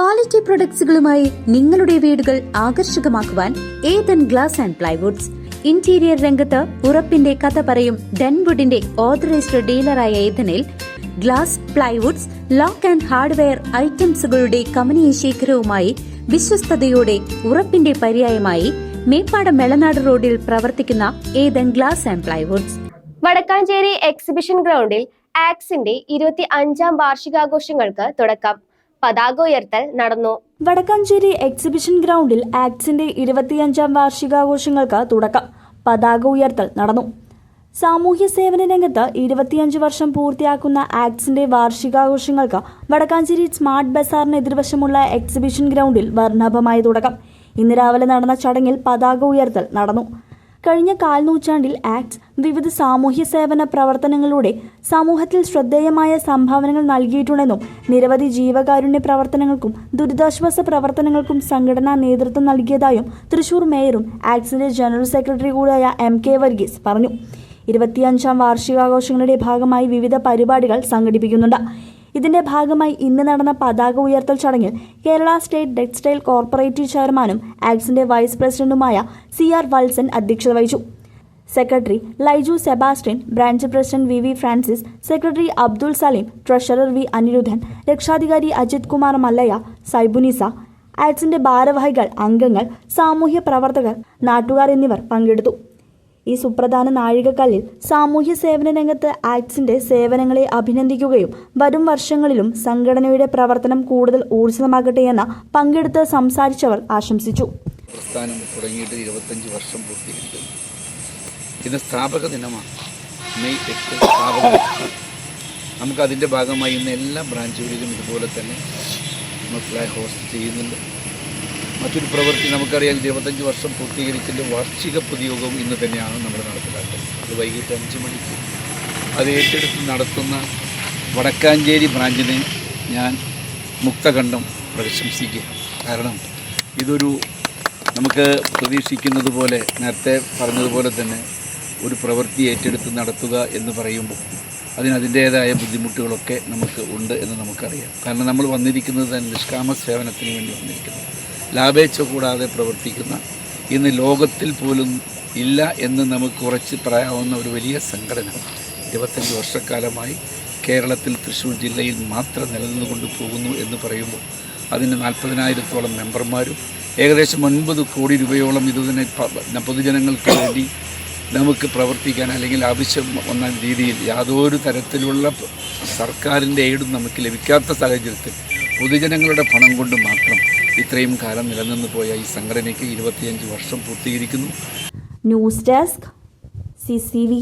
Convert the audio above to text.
Quality പ്രൊഡക്ട്സുകളുമായി നിങ്ങളുടെ വീടുകൾ ആകർഷകമാക്കുവാൻ Ethan glass and plywoods interior രംഗത്ത് ഉറപ്പിന്റെ കഥ പറയും ഡെൻവുഡിന്റെ ഓതറൈസ്ഡ് ഡീലറായ ഏതനിൽ glass plywoods lock and hardware ഐറ്റംസുകളുടെ കമനീയ ശേഖരവുമായി വിശ്വസ്തയോടെ ഉറപ്പിന്റെ പര്യായമായി മേപ്പാടം മെളനാട് റോഡിൽ പ്രവർത്തിക്കുന്ന Ethan glass and plywoods Vadakkanchery exhibition ഗ്രൗണ്ടിൽ ആക്സിന്റെ ഇരുപത്തി അഞ്ചാം വാർഷികാഘോഷങ്ങൾക്ക് തുടക്കം. പതാക ഉയർത്തൽ നടന്നു. വടക്കാഞ്ചേരി എക്സിബിഷൻ ഗ്രൗണ്ടിൽ ആക്ട്സിന്റെ ഇരുപത്തിയഞ്ചാം വാർഷികാഘോഷങ്ങൾക്ക് തുടക്കം. പതാക ഉയർത്തൽ നടന്നു. സാമൂഹ്യ സേവന രംഗത്ത് ഇരുപത്തിയഞ്ച് വർഷം പൂർത്തിയാക്കുന്ന ആക്ട്സിന്റെ വാർഷികാഘോഷങ്ങൾക്ക് വടക്കാഞ്ചേരി സ്മാർട്ട് ബസാറിന് എതിർവശമുള്ള എക്സിബിഷൻ ഗ്രൗണ്ടിൽ വർണാഭമായ തുടക്കം. ഇന്ന് രാവിലെ നടന്ന ചടങ്ങിൽ പതാക ഉയർത്തൽ നടന്നു. കഴിഞ്ഞ കാൽ നൂറ്റാണ്ടിൽ ആക്ട്സ് വിവിധ സാമൂഹ്യ സേവന പ്രവർത്തനങ്ങളിലൂടെ സമൂഹത്തിൽ ശ്രദ്ധേയമായ സംഭാവനകൾ നൽകിയിട്ടുണ്ടെന്നും നിരവധി ജീവകാരുണ്യ പ്രവർത്തനങ്ങൾക്കും ദുരിതാശ്വാസ പ്രവർത്തനങ്ങൾക്കും സംഘടനാ നേതൃത്വം നൽകിയതായും തൃശൂർ മേയറും ആക്ട്സിന്റെ ജനറൽ സെക്രട്ടറി കൂടിയായ എം കെ വർഗീസ് പറഞ്ഞു. ഇരുപത്തിയഞ്ചാം വാർഷികാഘോഷങ്ങളുടെ ഭാഗമായി വിവിധ പരിപാടികൾ സംഘടിപ്പിക്കുന്നുണ്ട്. ഇതിന്റെ ഭാഗമായി ഇന്ന് നടന്ന പതാക ഉയർത്തൽ ചടങ്ങിൽ കേരള സ്റ്റേറ്റ് ടെക്സ്റ്റൈൽ കോർപ്പറേറ്റീവ് ചെയർമാനും ആക്സിന്റെ വൈസ് പ്രസിഡന്റുമായ സി ആർ വത്സൻ അധ്യക്ഷത വഹിച്ചു. Secretary Laiju Sebastian branch president V V Francis secretary Abdul Salim treasurer V Aniruddhan രക്ഷാധികാരി അജിത് കുമാർ മല്ലയ്യ സൈബുനിസ ആക്സിന്റെ ഭാരവാഹികൾ അംഗങ്ങൾ സാമൂഹ്യ പ്രവർത്തകർ നാട്ടുകാർ എന്നിവർ പങ്കെടുത്തു. ഈ സുപ്രധാന നാഴികക്കല്ലിൽ സാമൂഹ്യ സേവന രംഗത്ത് ആക്ട്സിന്റെ സേവനങ്ങളെ അഭിനന്ദിക്കുകയും വരും വർഷങ്ങളിലും സംഘടനയുടെ പ്രവർത്തനം കൂടുതൽ ഊർജിതമാകട്ടെ എന്ന് പങ്കെടുത്ത് സംസാരിച്ചവർ ആശംസിച്ചു. പ്രസ്ഥാനം വർഷം ഇന്ന് സ്ഥാപക ദിനമാണ്. മെയ് എട്ട് നമുക്കതിന്റെ ഭാഗമായി ഇന്ന് എല്ലാ ബ്രാഞ്ചുകളിലും ഇതുപോലെ തന്നെ നമ്മൾ ഫ്ലാഗ് ഹോസ്റ്റ് ചെയ്യുന്നുണ്ട്. മറ്റൊരു പ്രവൃത്തി നമുക്കറിയാം. ഇരുപത്തഞ്ച് വർഷം പൂർത്തീകരിച്ചതിന്റെ വാർഷിക പൊതുയോഗം ഇന്ന് തന്നെയാണ് നമ്മൾ നടപ്പിലാക്കുന്നത്. അത് വൈകിട്ട് അഞ്ച് മണിക്ക്. അത് ഏറ്റെടുത്ത് നടത്തുന്ന വടക്കാഞ്ചേരി ബ്രാഞ്ചിനെ ഞാൻ മുക്തകണ്ഠം പ്രശംസിക്കുക കാരണം ഇതൊരു നമുക്ക് പ്രതീക്ഷിക്കുന്നത് പോലെ നേരത്തെ പറഞ്ഞതുപോലെ തന്നെ ഒരു പ്രവൃത്തി ഏറ്റെടുത്ത് നടത്തുക എന്ന് പറയുമ്പോൾ അതിന് അതിന്റേതായ ബുദ്ധിമുട്ടുകളൊക്കെ നമുക്ക് ഉണ്ട് എന്ന് നമുക്കറിയാം. കാരണം നമ്മൾ വന്നിരിക്കുന്നത് തന്നെ നിഷ്കാമ സേവനത്തിന് വേണ്ടി വന്നിരിക്കുന്നു ലാഭേച്ഛ കൂടാതെ പ്രവർത്തിക്കുന്ന ഇന്ന് ലോകത്തിൽ പോലും ഇല്ല എന്ന് നമുക്ക് ഉറച്ച് പറയാവുന്ന ഒരു വലിയ സംഘടന ഇരുപത്തഞ്ച് വർഷക്കാലമായി കേരളത്തിൽ തൃശ്ശൂർ ജില്ലയിൽ മാത്രം നിലനിന്നുകൊണ്ട് പോകുന്നു എന്ന് പറയുമ്പോൾ അതിന് നാൽപ്പതിനായിരത്തോളം മെമ്പർമാരും ഏകദേശം ഒൻപത് കോടി രൂപയോളം ഇതുതന്നെ പൊതുജനങ്ങൾക്ക് വേണ്ടി നമുക്ക് പ്രവർത്തിക്കാൻ അല്ലെങ്കിൽ ആവശ്യം വന്ന രീതിയിൽ യാതൊരു തരത്തിലുള്ള സർക്കാരിന്റെ എയ്ഡും നമുക്ക് ലഭിക്കാത്ത സാഹചര്യത്തിൽ പൊതുജനങ്ങളുടെ പണം കൊണ്ട് മാത്രം ഇത്രയും കാലം നിലനിന്ന് പോയ ഈ സംഘടനയ്ക്ക് ഇരുപത്തിയഞ്ച് വർഷം പൂർത്തീകരിക്കുന്നു. News desk C C V.